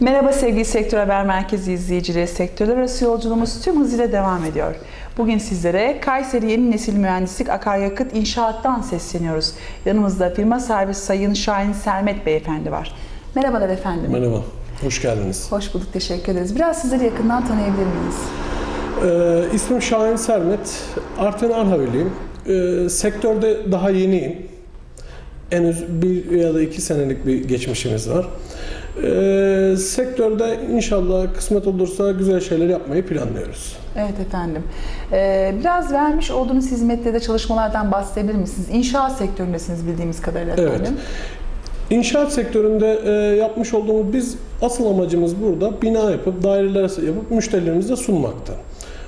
Merhaba sevgili Sektör Haber Merkezi izleyicileri. Sektörler arası yolculuğumuz tüm hızıyla devam ediyor. Bugün sizlere Kayseri Yeni Nesil Mühendislik Akaryakıt İnşaat'tan sesleniyoruz. Yanımızda firma sahibi Sayın Şahin Sermet Beyefendi var. Merhabalar efendim. Merhaba, hoş geldiniz. Hoş bulduk, teşekkür ederiz. Biraz sizleri yakından tanıyabilir miyiz? Ee, ismim Şahin Sermet, Artvin Arhaviliyim. Ee, sektörde daha yeniyim. Henüz bir ya da iki senelik bir geçmişimiz var. Ee, sektörde inşallah kısmet olursa güzel şeyler yapmayı planlıyoruz. Evet efendim. Ee, biraz vermiş olduğunuz hizmetlerde çalışmalardan bahsedebilir misiniz? İnşaat sektöründesiniz bildiğimiz kadarıyla Evet. efendim. İnşaat sektöründe e, yapmış olduğumuz biz asıl amacımız burada bina yapıp daireler yapıp müşterilerimize sunmakta.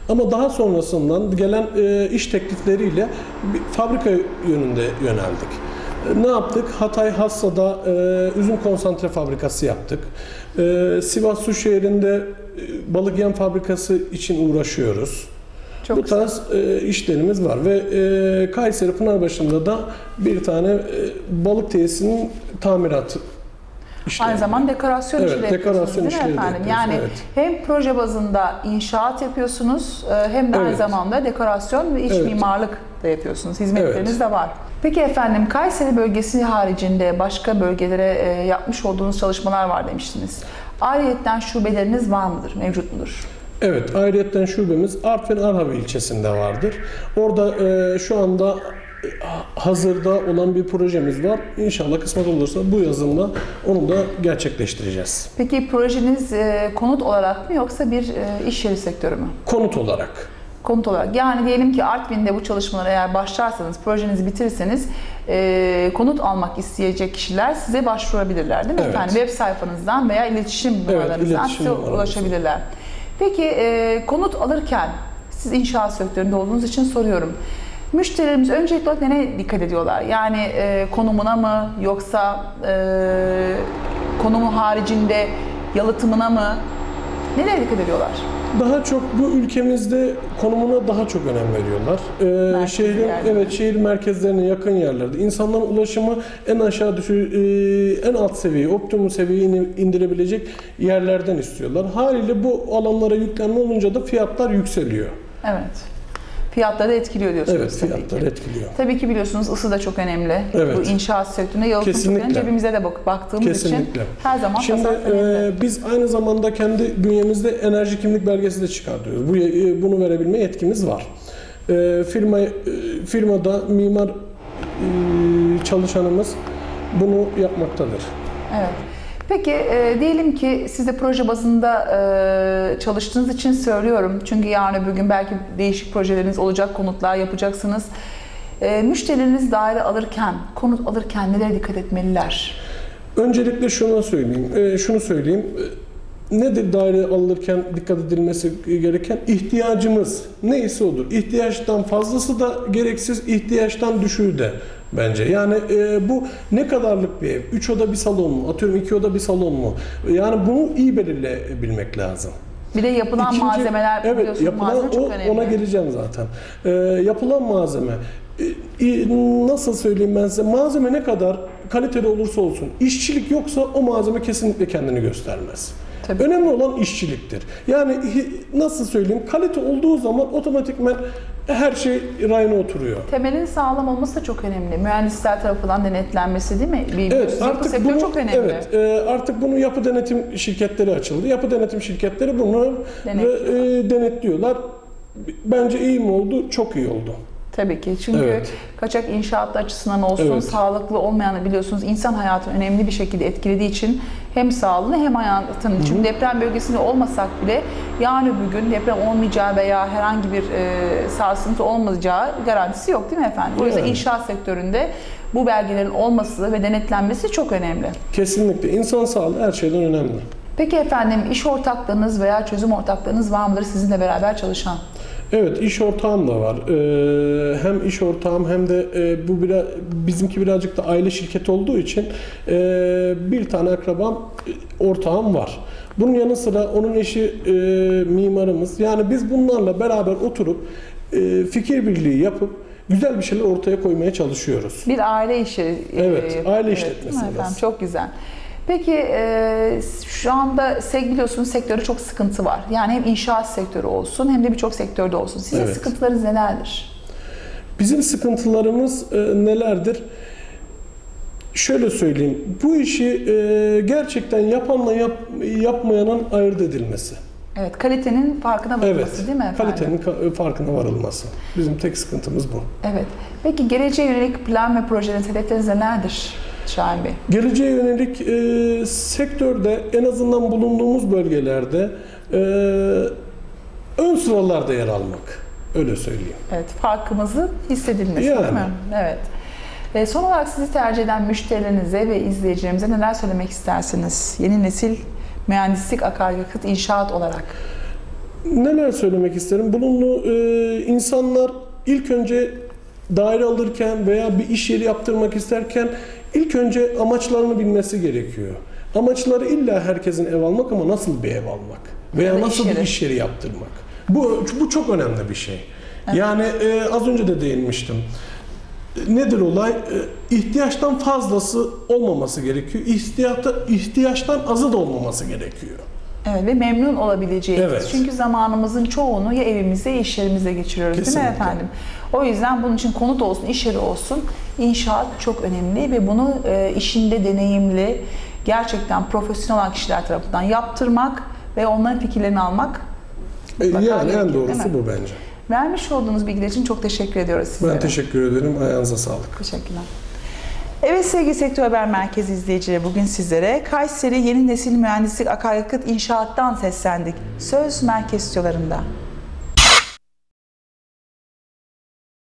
Ama daha sonrasından gelen e, iş teklifleriyle bir fabrika yönünde yöneldik. Ne yaptık? Hatay Hassa'da e, üzüm konsantre fabrikası yaptık. E, Sivas Suşehir'inde e, balık yem fabrikası için uğraşıyoruz. Çok Bu tarz e, işlerimiz var ve e, Kayseri Pınarbaşı'nda da bir tane e, balık tesisinin tamiratı işleri. Aynı zamanda dekorasyon Evet, işleri yapıyorsunuz dekorasyon değil mi efendim? Yani evet. hem proje bazında inşaat yapıyorsunuz e, hem de aynı Evet. zamanda dekorasyon ve iç Evet. mimarlık da yapıyorsunuz. Hizmetleriniz Evet. de var. Peki efendim Kayseri bölgesi haricinde başka bölgelere e, yapmış olduğunuz çalışmalar var demiştiniz. Ayrıyeten şubeleriniz var mıdır, mevcut mudur? Evet, ayrıyetten şubemiz Artvin Arhavi ilçesinde vardır. Orada e, şu anda e, hazırda olan bir projemiz var. İnşallah kısmet olursa bu yazında onu da gerçekleştireceğiz. Peki projeniz e, konut olarak mı yoksa bir e, iş yeri sektörü mü? Konut olarak. Konut olarak. Yani diyelim ki Artvin'de bu çalışmalara eğer başlarsanız, projenizi bitirirseniz e, konut almak isteyecek kişiler size başvurabilirler değil mi Evet. efendim? Web sayfanızdan veya iletişim numaralarınızdan iletişim size ulaşabilirler. Peki e, konut alırken siz inşaat sektöründe olduğunuz için soruyorum. Müşterilerimiz öncelikli olarak nereye dikkat ediyorlar? Yani e, konumuna mı yoksa e, konumu haricinde yalıtımına mı? Nereye dikkat ediyorlar? Daha çok bu ülkemizde konumuna daha çok önem veriyorlar. Ee, şehrin yerlerde. evet şehir merkezlerine yakın yerlerde insanların ulaşımı en aşağı düşü e, en alt seviye, optimum seviyeye in- indirebilecek yerlerden istiyorlar. Haliyle bu alanlara yüklenme olunca da fiyatlar yükseliyor. Evet. Fiyatları da etkiliyor diyorsunuz Evet, tabii fiyatlar ki. etkiliyor. Tabii ki biliyorsunuz ısı da çok önemli. Evet. Bu inşaat sektöründe yalıtım önemli. Cebimize de bak baktığımız için Kesinlikle. her zaman Şimdi e, biz aynı zamanda kendi bünyemizde enerji kimlik belgesi de çıkartıyoruz. Bu e, bunu verebilme yetkimiz var. E, firma e, firmada mimar e, çalışanımız bunu yapmaktadır. Evet. Peki e, diyelim ki siz de proje bazında e, çalıştığınız için söylüyorum. Çünkü yarın öbür gün belki değişik projeleriniz olacak, konutlar yapacaksınız. E, müşterileriniz daire alırken, konut alırken nelere dikkat etmeliler? Öncelikle şunu söyleyeyim. e, şunu söyleyeyim. E, Nedir daire alınırken dikkat edilmesi gereken? ihtiyacımız neyse odur. İhtiyaçtan fazlası da gereksiz, ihtiyaçtan düşüğü de bence. Yani e, bu ne kadarlık bir ev? 3 oda bir salon mu? Atıyorum 2 oda bir salon mu? Yani bunu iyi belirleyebilmek lazım. Bir de yapılan İkinci- malzemeler evet, yapılan, malzeme çok o- önemli. Ona geleceğim zaten. Ee, yapılan malzeme. e, e, nasıl söyleyeyim ben size? Malzeme ne kadar kaliteli olursa olsun, işçilik yoksa o malzeme kesinlikle kendini göstermez. Tabii. Önemli olan işçiliktir. Yani nasıl söyleyeyim? Kalite olduğu zaman otomatikman her şey rayına oturuyor. Temelin sağlam olması da çok önemli. Mühendisler tarafından denetlenmesi değil mi? Bir Evet artık bunu çok önemli. evet e, artık bunu yapı denetim şirketleri açıldı. Yapı denetim şirketleri bunu Denetliyorlar. e, denetliyorlar. Bence iyi mi oldu? Çok iyi oldu. Tabii ki. Çünkü Evet. kaçak inşaatlı açısından olsun, Evet. sağlıklı olmayanı biliyorsunuz insan hayatını önemli bir şekilde etkilediği için hem sağlığını hem hayatını. Çünkü deprem bölgesinde olmasak bile yarın öbür gün deprem olmayacağı veya herhangi bir e, sarsıntı olmayacağı garantisi yok değil mi efendim? O yüzden Yani. inşaat sektöründe bu belgelerin olması ve denetlenmesi çok önemli. Kesinlikle. İnsan sağlığı her şeyden önemli. Peki efendim iş ortaklarınız veya çözüm ortaklarınız var mıdır sizinle beraber çalışan? Evet iş ortağım da var. Ee, hem iş ortağım hem de e, bu biraz bizimki birazcık da aile şirketi olduğu için e, bir tane akrabam e, ortağım var. Bunun yanı sıra onun eşi e, mimarımız. Yani biz bunlarla beraber oturup e, fikir birliği yapıp güzel bir şeyler ortaya koymaya çalışıyoruz. Bir aile işi. e, Evet, aile işletmesi efendim? Çok güzel. Peki e, şu anda biliyorsunuz sektörde çok sıkıntı var. Yani hem inşaat sektörü olsun hem de birçok sektörde olsun. Sizin Evet. sıkıntılarınız nelerdir? Bizim sıkıntılarımız e, nelerdir? Şöyle söyleyeyim. Bu işi e, gerçekten yapanla yap, yapmayanın ayırt edilmesi. Evet, kalitenin farkına varılması Evet. değil mi efendim? Kalitenin ka- farkına varılması. Bizim tek sıkıntımız bu. Evet. Peki geleceğe yönelik plan ve projeleriniz, hedefleriniz nelerdir Şahin Bey? Geleceğe yönelik e, sektörde en azından bulunduğumuz bölgelerde e, ön sıralarda yer almak. Öyle söyleyeyim. Evet, farkımızı hissedilmesi Yani. değil mi? Evet. E, son olarak sizi tercih eden müşterilerinize ve izleyicilerimize neler söylemek istersiniz? Yeni nesil mühendislik, akaryakıt, inşaat olarak. Neler söylemek isterim? Bulunduğu e, insanlar ilk önce daire alırken veya bir iş yeri yaptırmak isterken ilk önce amaçlarını bilmesi gerekiyor. Amaçları illa herkesin ev almak ama nasıl bir ev almak veya nasıl iş bir iş yeri yaptırmak. Bu bu çok önemli bir şey. Yani e, az önce de değinmiştim. Nedir olay? E, İhtiyaçtan fazlası olmaması gerekiyor. İhtiyaçta, ihtiyaçtan azı da olmaması gerekiyor. Evet ve memnun olabileceğimiz. Evet. Çünkü zamanımızın çoğunu ya evimizde ya iş yerimizde geçiriyoruz değil mi Kesinlikle. efendim? O yüzden bunun için konut olsun, iş yeri olsun inşaat çok önemli ve bunu e, işinde deneyimli, gerçekten profesyonel olan kişiler tarafından yaptırmak ve onların fikirlerini almak E, yani en doğrusu bu bence. Vermiş olduğunuz bilgiler için çok teşekkür ediyoruz sizlere. Ben teşekkür ederim. Ayağınıza sağlık. Teşekkürler. Evet sevgili Sektör Haber Merkezi izleyicileri bugün sizlere Kayseri Yeni Nesil Mühendislik Akaryakıt İnşaat'tan seslendik. Söz merkez stüdyolarında.